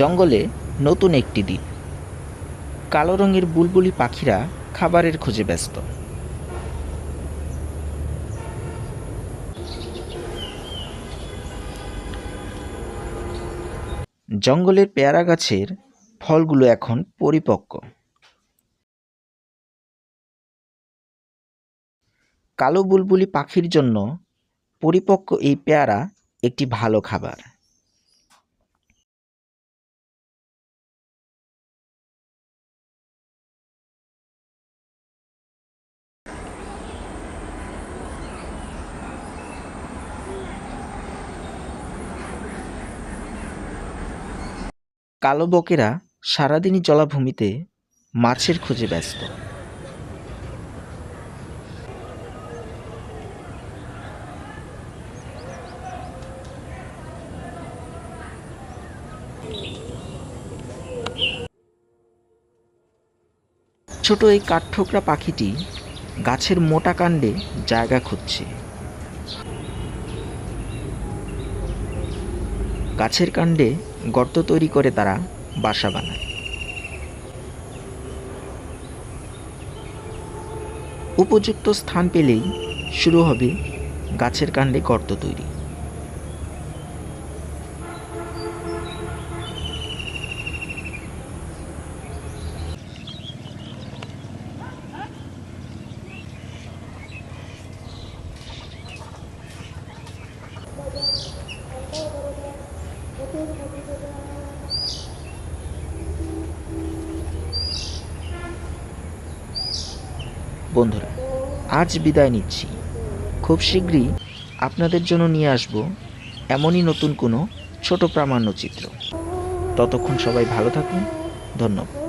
জঙ্গলে নতুন একটি দ্বীপ। কালো রঙের বুলবুলি পাখিরা খাবারের খোঁজে ব্যস্ত। জঙ্গলের পেয়ারা গাছের ফলগুলো এখন পরিপক্ক। কালো বুলবুলি পাখির জন্য পরিপক্ক এই পেয়ারা একটি ভালো খাবার। কালো বকেরা সারাদিনই জলাভূমিতে মাছের খোঁজে ব্যস্ত। ছোট এই কাঠঠোকরা পাখিটি গাছের মোটা কাণ্ডে জায়গা খুঁজছে। গাছের কাণ্ডে গর্ত তৈরি করে তারা বাসা বানায়। উপযুক্ত স্থান পেলেই শুরু হবে গাছের কাণ্ডে গর্ত তৈরি। বন্ধুরা, আজ বিদায় নিচ্ছি। খুব শীঘ্রই আপনাদের জন্য নিয়ে আসব এমনই নতুন কোনো ছোট প্রামাণ্যচিত্র। ততক্ষণ সবাই ভালো থাকুন। ধন্যবাদ।